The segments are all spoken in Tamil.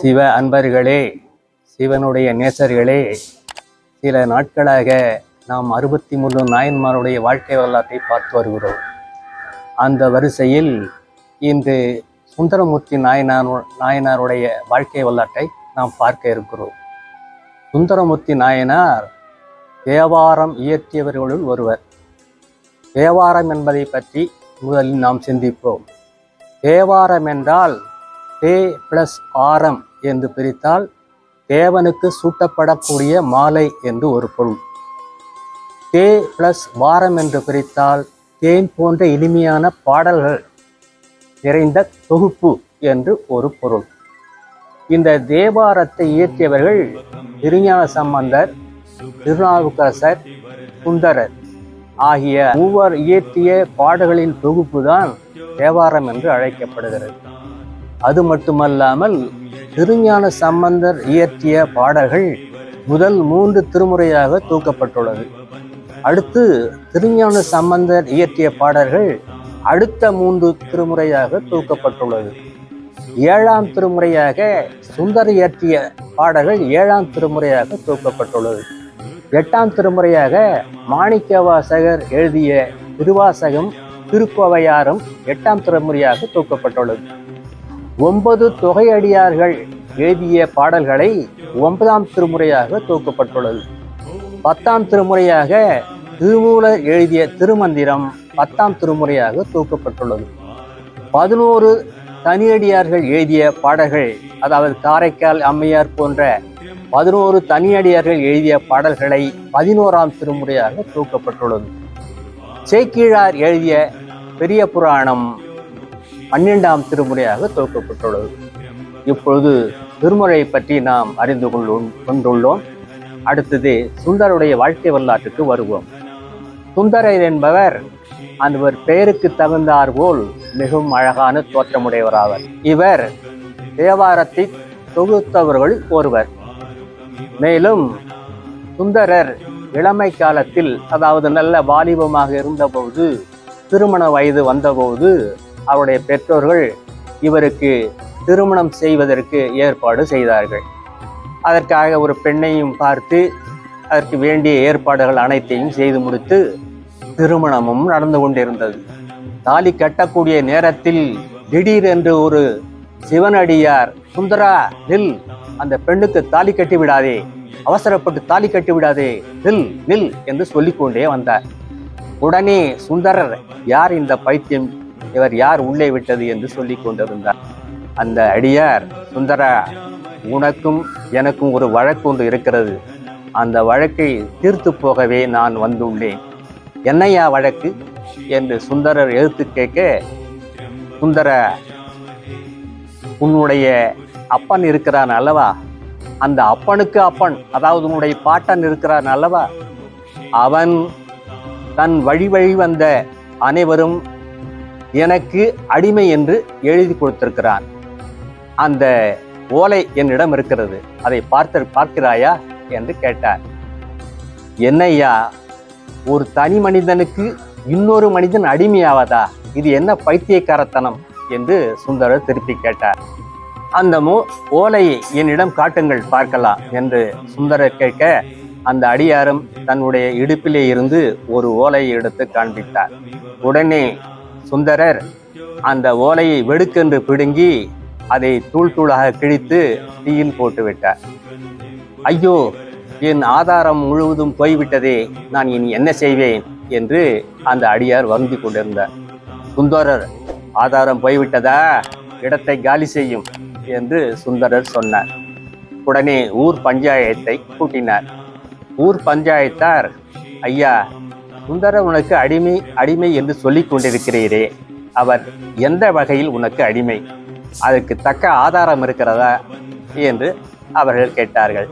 சிவ அன்பர்களே சிவனுடைய நேசர்களே சில நாட்களாக நாம் அறுபத்தி மூணு நாயன்மாருடைய வாழ்க்கை வரலாற்றை பார்த்து வருகிறோம். அந்த வரிசையில் இன்று சுந்தரமூர்த்தி நாயனார் நாயனாருடைய வாழ்க்கை வரலாற்றை நாம் பார்க்க இருக்கிறோம். சுந்தரமூர்த்தி நாயனார் தேவாரம் இயற்றியவர்களுள் ஒருவர். தேவாரம் என்பதை பற்றி முதலில் நாம் சிந்திப்போம். தேவாரம் என்றால் தே பிளஸ் ஆரம் என்று பிரித்தால் தேவனுக்கு சூட்டப்படக்கூடிய மாலை என்று ஒரு பொருள். தே பிளஸ் வாரம் என்று பிரித்தால் தேன் போன்ற இனிமையான பாடல்கள் நிறைந்த தொகுப்பு என்று ஒரு பொருள். இந்த தேவாரத்தை இயற்றியவர்கள் திருஞான சம்பந்தர் திருநாவுக்கரசர் சுந்தரர் ஆகிய மூவர் இயற்றிய பாடல்களின் தொகுப்பு தான் தேவாரம் என்று அழைக்கப்படுகிறது. அது மட்டுமல்லாமல் திருஞான சம்பந்தர் இயற்றிய பாடல்கள் முதல் மூன்று திருமுறையாக தூக்கப்பட்டுள்ளது. அடுத்து திருஞான சம்பந்தர் இயற்றிய பாடல்கள் அடுத்த மூன்று திருமுறையாக தூக்கப்பட்டுள்ளது. ஏழாம் திருமுறையாக சுந்தர் இயற்றிய பாடல்கள் ஏழாம் திருமுறையாக தூக்கப்பட்டுள்ளது. எட்டாம் திருமுறையாக மாணிக்க வாசகர் எழுதிய திருவாசகம் திருக்கோவையாரும் எட்டாம் திருமுறையாக தூக்கப்பட்டுள்ளது. ஒன்பது தொகையடியார்கள் எழுதிய பாடல்களை ஒன்பதாம் திருமுறையாக தொகுக்கப்பட்டுள்ளது. பத்தாம் திருமுறையாக திருமூலர் எழுதிய திருமந்திரம் பத்தாம் திருமுறையாக தூக்கப்பட்டுள்ளது பதினோரு தனியடியார்கள் எழுதிய பாடல்கள் அதாவது காரைக்கால் அம்மையார் போன்ற பதினோரு தனியடியார்கள் எழுதிய பாடல்களை பதினோராம் திருமுறையாக தூக்கப்பட்டுள்ளது சேக்கிழார் எழுதிய பெரிய புராணம் பன்னிரெண்டாம் திருமுறையாக தொகுக்கப்பட்டுள்ளது. இப்பொழுது திருமுறையை பற்றி நாம் அறிந்து கொள்ளோம் கொண்டுள்ளோம். அடுத்தது சுந்தருடைய வாழ்க்கை வரலாற்றுக்கு வருவோம். சுந்தரர் என்பவர் அவர் பெயருக்கு தகுந்தார் போல் மிகவும் அழகான தோற்றமுடையவராவர். இவர் தேவாரத்தை தொகுத்தவர்கள் ஒருவர். மேலும் சுந்தரர் இளமை காலத்தில் அதாவது நல்ல வாலிபமாக இருந்தபோது திருமண வயது வந்தபோது அவருடைய பெற்றோர்கள் இவருக்கு திருமணம் செய்வதற்கு ஏற்பாடு செய்தார்கள். அதற்காக ஒரு பெண்ணையும் பார்த்து அதற்கு வேண்டிய ஏற்பாடுகள் அனைத்தையும் செய்து முடித்து திருமணமும் நடந்து கொண்டிருந்தது. தாலி கட்டக்கூடிய நேரத்தில் திடீரென்று ஒரு சிவனடியார் சுந்தரா நில் அந்த பெண்ணுக்கு தாலி கட்டி விடாதே அவசரப்பட்டு தாலி கட்டி விடாதே நில் நில் என்று சொல்லிக்கொண்டே வந்தார். உடனே சுந்தரர் யார் இந்த பைத்தியம்? இவர் யார் உள்ளே விட்டது என்று சொல்லி கொண்டிருந்தார். அந்த அடியார் சுந்தரா உனக்கும் எனக்கும் ஒரு வழக்கு ஒன்று இருக்கிறது. அந்த வழக்கை தீர்த்து போகவே நான் வந்துள்ளேன். என்னையா வழக்கு? என்று சுந்தரர் எழுத்து கேட்க சுந்தர உன்னுடைய அப்பன் இருக்கிறான் அல்லவா? அந்த அப்பனுக்கு அப்பன் அதாவது உன்னுடைய பாட்டன் இருக்கிறான் அல்லவா? அவன் தன் வழி வழி வந்த அனைவரும் எனக்கு அடிமை என்று எழுதி கொடுத்திருக்கிறான். அந்த ஓலை என்னிடம் இருக்கிறது. அதை பார்த்து பார்க்கிறாயா என்று கேட்டார். என்னையா ஒரு தனி மனிதனுக்கு இன்னொரு மனிதன் அடிமையாவதா? இது என்ன பைத்தியக்காரத்தனம்? என்று சுந்தரர் திருப்பி கேட்டார். அந்த மோ ஓலையை என்னிடம் காட்டுங்கள் பார்க்கலாம் என்று சுந்தரர் கேட்க அந்த அடியாரும் தன்னுடைய இடுப்பிலே இருந்து ஒரு ஓலையை எடுத்து காண்பித்தார். உடனே சுந்தரர் அந்த ஓலையை வெடுக்கென்று பிடுங்கி அதை தூள் தூளாக கிழித்து தீயில் போட்டுவிட்டார் ஐயோ என் ஆதாரம் முழுவதும் போய்விட்டதே நான் இனி என்ன செய்வேன் என்று அந்த அடியார் வருந்தி கொண்டிருந்தார். சுந்தரர் ஆதாரம் போய்விட்டதா? இடத்தை காலி செய்யும் என்று சுந்தரர் சொன்னார். உடனே ஊர் பஞ்சாயத்தை கூட்டினார். ஊர் பஞ்சாயத்தார் ஐயா சுந்தர உனக்கு அடிமை அடிமை என்று சொல்லிக் கொண்டிருக்கிறீரே. அவர் எந்த வகையில் உனக்கு அடிமை? அதற்கு தக்க ஆதாரம் இருக்கிறதா? என்று அவர்கள் கேட்டார்கள்.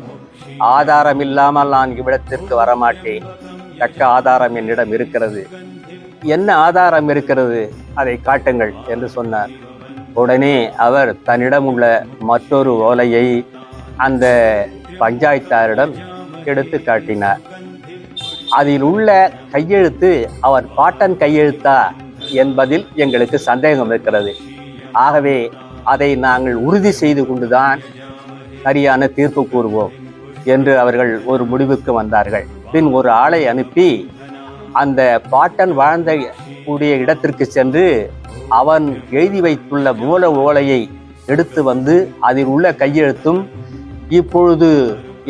ஆதாரம் இல்லாமல் நான் இவ்விடத்திற்கு வரமாட்டேன். தக்க ஆதாரம் என்னிடம் இருக்கிறது. என்ன ஆதாரம் இருக்கிறது? அதை காட்டுங்கள் என்று சொன்னார். உடனே அவர் தன்னிடம் உள்ள மற்றொரு ஓலையை அந்த பஞ்சாயத்தாரிடம் எடுத்து காட்டினார். அதில் உள்ள கையெழுத்து அவர் பாட்டன் கையெழுத்தா என்பதில் எங்களுக்கு சந்தேகம் இருக்கிறது. ஆகவே அதை நாங்கள் உறுதி செய்து கொண்டுதான் சரியான தீர்ப்பு கூறுவோம் என்று அவர்கள் ஒரு முடிவுக்கு வந்தார்கள். பின் ஒரு ஆளை அனுப்பி அந்த பாட்டன் வாழ்ந்த கூடிய இடத்திற்கு சென்று அவன் எழுதி வைத்துள்ள மூல ஓலையை எடுத்து வந்து அதில் உள்ள கையெழுத்தும் இப்பொழுது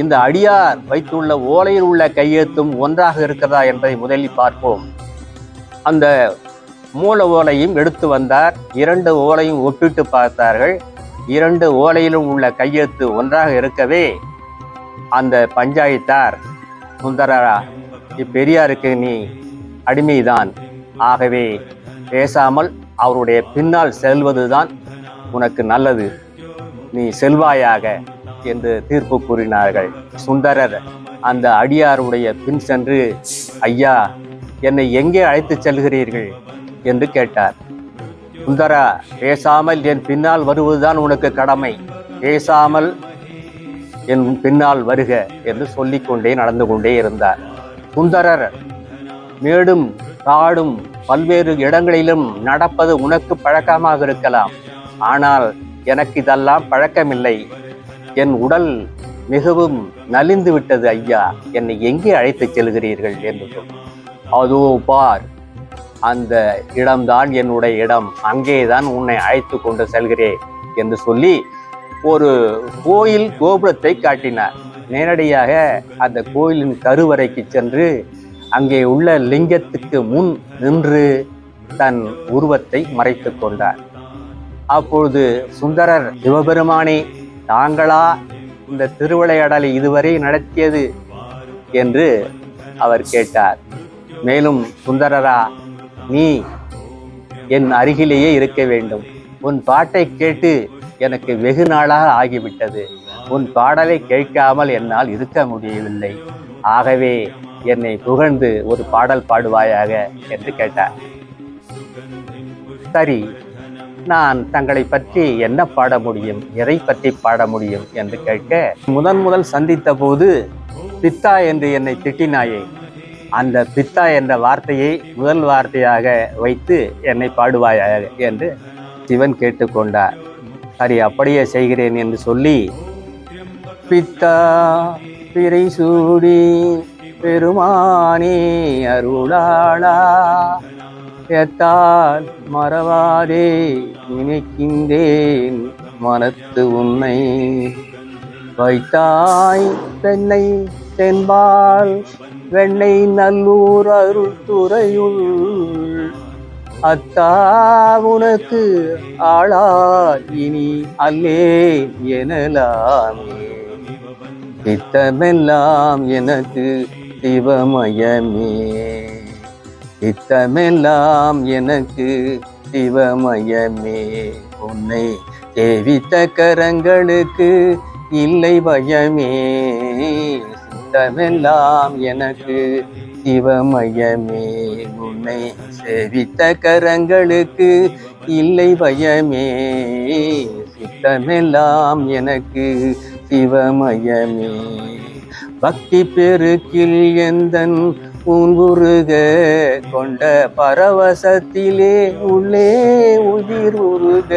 இந்த அடியார் வைத்துள்ள ஓலையில் உள்ள கையெழுத்தும் ஒன்றாக இருக்கிறதா என்பதை முதலில் பார்ப்போம். அந்த மூல ஓலையும் எடுத்து வந்தார். இரண்டு ஓலையும் ஒப்பிட்டு பார்த்தார்கள். இரண்டு ஓலையிலும் உள்ள கையெழுத்து ஒன்றாக இருக்கவே அந்த பஞ்சாயத்தார் சுந்தரரா இப்பெரியாருக்கு நீ அடிமைதான். ஆகவே பேசாமல் அவருடைய பின்னால் செல்வதுதான் உனக்கு நல்லது. நீ செல்வாயாக என்று தீர்ப்பு கூறினார்கள். சுந்தரர் அந்த அடியாருடைய பின் சென்று ஐயா என்னை எங்கே அழைத்துச் செல்கிறீர்கள்? என்று கேட்டார். சுந்தரா பேசாமல் என் பின்னால் வருவதுதான் உனக்கு கடமை. பேசாமல் என் பின்னால் வருக என்று சொல்லிக்கொண்டே நடந்து கொண்டே இருந்தார். சுந்தரர் மேடும் காடும் பல்வேறு இடங்களிலும் நடப்பது உனக்கு பழக்கமாக இருக்கலாம். ஆனால் எனக்கு இதெல்லாம் பழக்கமில்லை. என் உடல் மிகவும் நலிந்து விட்டது ஐயா. என்னை எங்கே அழைத்துச் செல்கிறீர்கள் என்று சொல். அதோ பார் அந்த இடம்தான் என்னுடைய இடம். அங்கேதான் உன்னை அழைத்து கொண்டு செல்கிறேன் என்று சொல்லி ஒரு கோயில் கோபுரத்தை காட்டினார். நேரடியாக அந்த கோயிலின் கருவறைக்கு சென்று அங்கே உள்ள லிங்கத்துக்கு முன் நின்று தன் உருவத்தை மறைத்து கொண்டார். அப்பொழுது சுந்தரர் சிவபெருமானே தாங்களா இந்த திருவிளையாடலை இதுவரை நடத்தியது என்று அவர் கேட்டார். மேலும் சுந்தரரா நீ என் அருகிலேயே இருக்க வேண்டும். உன் பாட்டை கேட்டு எனக்கு வெகு நாளாக ஆகிவிட்டது. உன் பாடலை கேட்காமல் என்னால் இருக்க முடியவில்லை. ஆகவே என்னை புகழ்ந்து ஒரு பாடல் பாடுவாயாக என்று கேட்டார். சரி நான் தங்களை பற்றி என்ன பாட முடியும்? எதை பற்றி பாட முடியும்? என்று கேட்க முதன் முதல் சந்தித்த போது பித்தா என்று என்னை திட்டினாயே. அந்த பித்தா என்ற வார்த்தையை முதல் வார்த்தையாக வைத்து என்னை பாடுவாயாக என்று சிவன் கேட்டுக்கொண்டார். சரி அப்படியே செய்கிறேன் என்று சொல்லி பித்தா பிறை சூடி பெருமானே அருளாளா எத்தால் மறவாதே நினைக்கின்றேன் மனத்து உன்னை. வைத்தாய் பெண்ணை தென்பால் வெண்ணை நல்லூர் அருள்துறையுள். அத்தா உனக்கு ஆளா இனி அல்லே எனலாமே. இத்தமெல்லாம் எனக்கு சிவமயமே. இத்தமெல்லாம் எனக்கு சிவமயமே. உன்னை தேவித்த கரங்களுக்கு இல்லை பயமே. சித்தமெல்லாம் எனக்கு சிவமயமே. உன்னை சேவித்த கரங்களுக்கு இல்லை பயமே. சித்தமெல்லாம் எனக்கு சிவமயமே. பக்தி பெருக்கில் எந்தன் பூங்குருக கொண்ட பரவசத்திலே உள்ளே உயிர் உருக.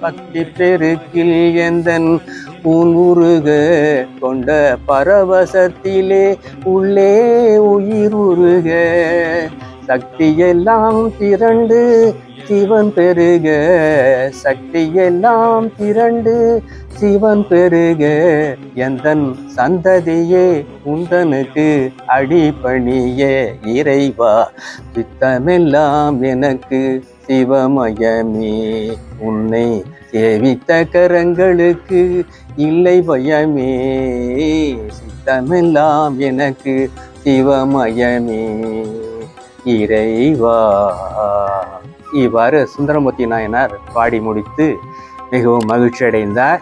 பக்தி பெருக்கில் எந்தன் பூங்குருக கொண்ட பரவசத்திலே உள்ளே உயிர் உருக. சக்தியெல்லாம் திரண்டு சிவன் பெருக சக்தியெல்லாம் திரண்டு. சிவன் பெருக எந்தன் சந்ததியே உந்தனுக்கு அடிபணிய. இறைவா சித்தமெல்லாம் எனக்கு சிவமயமே. உன்னை சேவித்த கரங்களுக்கு இல்லை பயமே. சித்தமெல்லாம் எனக்கு சிவமயமே. இறைவா இவ்வாறு சுந்தரமூர்த்தி நாயனார் பாடி முடித்து மிகவும் மகிழ்ச்சி அடைந்தார்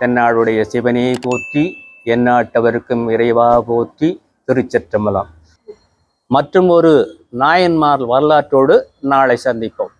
தென்னாடுடைய சிவனே போற்றி எந்நாட்டவருக்கும் இறைவா போற்றி திருச்சற்றம்பலம். மற்றும் ஒரு நாயன்மார் வரலாற்றோடு நாளை சந்திப்போம்.